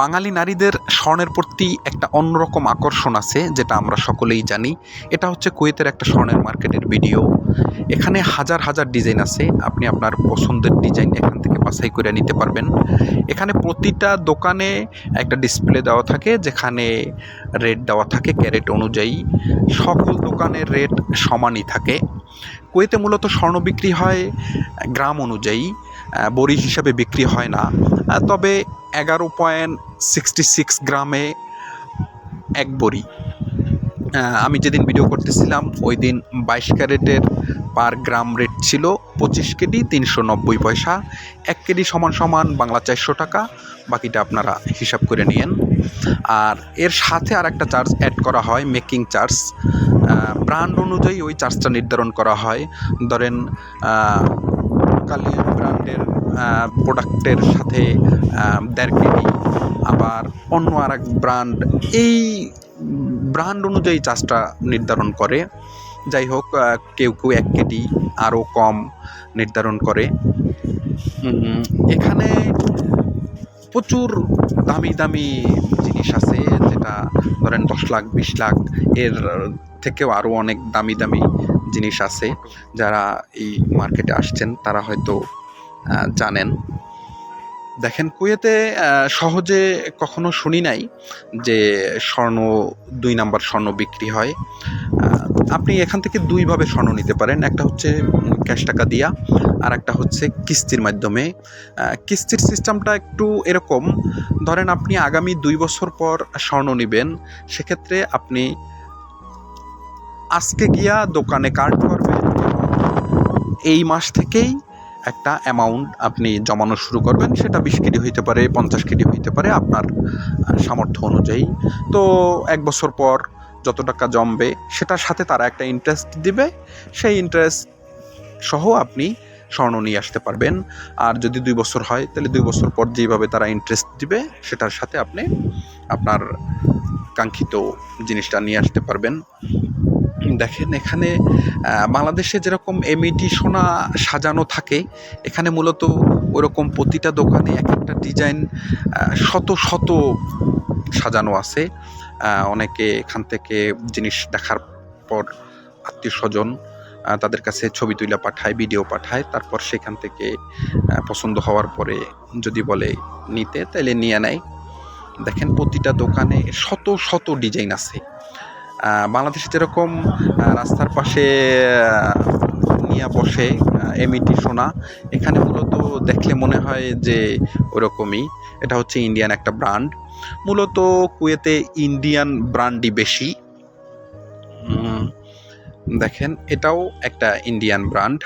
বাঙালি নারীদের স্বর্ণের প্রতি একটা অন্যরকম আকর্ষণ আছে, যেটা আমরা সকলেই জানি। এটা হচ্ছে কুয়েতের একটা স্বর্ণের মার্কেটের ভিডিও। এখানে হাজার হাজার ডিজাইন আছে, আপনি আপনার পছন্দের ডিজাইন এখান থেকে বাছাই করে নিতে পারবেন। এখানে প্রতিটা দোকানে একটা ডিসপ্লে দেওয়া থাকে, যেখানে রেট দেওয়া থাকে ক্যারেট অনুযায়ী। সকল দোকানের রেট সমানই থাকে। কুয়েতে মূলত স্বর্ণ বিক্রি হয় গ্রাম অনুযায়ী বড়ি হিসাবে বিক্রি হয় না। তবে এগারো পয়েন্ট সিক্সটি সিক্স গ্রামে এক বড়ি। আমি যেদিন ভিডিও করতেছিলাম ওই দিন বাইশ ক্যারেটের পার গ্রাম রেট ছিল পঁচিশ কেডি তিনশো নব্বই পয়সা। এক কেডি সমান সমান বাংলা চারশো টাকা, বাকিটা আপনারা হিসাব করে নিয়েন। আর এর সাথে আর একটা চার্জ অ্যাড করা হয় মেকিং চার্জ ব্র্যান্ড অনুযায়ী ওই চার্জটা নির্ধারণ করা হয়। ধরেন কালিয়ান ব্র্যান্ডের প্রোডাক্টের সাথে দেড় কেজি আবার অন্য আর এক ব্র্যান্ড এই ব্র্যান্ড অনুযায়ী চাষটা নির্ধারণ করে। যাই হোক কেউ কেউ এক কেজি আরও কম নির্ধারণ করে। এখানে প্রচুর দামি দামি জিনিস আছে, যেটা ধরেন দশ লাখ, বিশ লাখ, এর থেকেও আরও অনেক দামি দামি জিনিস আছে। যারা এই মার্কেটে আসছেন, তারা হয়তো জানেন। দেখেন, কুয়েতে সহজে কখনো শুনি নাই যে স্বর্ণ, দুই নাম্বার স্বর্ণ বিক্রি হয়। আপনি এখান থেকে দুইভাবে স্বর্ণ নিতে পারেন। একটা হচ্ছে ক্যাশ টাকা দিয়া, আর একটা হচ্ছে কিস্তির মাধ্যমে। কিস্তির সিস্টেমটা একটু এরকম। ধরেন, আপনি আগামী দুই বছর পর স্বর্ণ নেবেন, সেক্ষেত্রে আপনি আজকে গিয়া দোকানে কার্ড করবেন। এই মাস থেকেই একটা অ্যামাউন্ট আপনি জমানো শুরু করবেন, সেটা বিশ কেডি হইতে পারে, পঞ্চাশ কেডি হইতে পারে আপনার সামর্থ্য অনুযায়ী। তো এক বছর পর যত টাকা জমবে, সেটার সাথে তারা একটা ইন্টারেস্ট দিবে। সেই ইন্টারেস্ট সহ আপনি স্বর্ণ নিয়ে আসতে পারবেন। আর যদি দুই বছর হয়, তাহলে দুই বছর পর যেভাবে তারা ইন্টারেস্ট দিবে, সেটার সাথে আপনি আপনার কাঙ্ক্ষিত জিনিসটা নিয়ে আসতে পারবেন। দেখেন, এখানে বাংলাদেশে যেরকম এমইটি সোনা সাজানো থাকে, এখানে মূলত ওরকম প্রতিটা দোকানে এক একটা ডিজাইন শত শত সাজানো আছে। অনেকে এখান থেকে জিনিস দেখার পর আত্মীয় স্বজন তাদের কাছে ছবি তুলে পাঠায়, ভিডিও পাঠায়। তারপর সেখান থেকে পছন্দ হওয়ার পরে যদি বলে নিতে তাহলে নিয়ে নেয়। দেখেন প্রতিটা দোকানে শত শত ডিজাইন আছে। বাংলাদেশে যেরকম রাস্তার পাশে নিয়ে বসে এমিটি সোনা, এখানে মূলত দেখলে মনে হয় যে ওরকমই। এটা হচ্ছে ইন্ডিয়ান একটা ব্র্যান্ড মূলত কুয়েতে ইন্ডিয়ান ব্র্যান্ডই বেশি। দেখেন, এটাও একটা ইন্ডিয়ান ব্র্যান্ড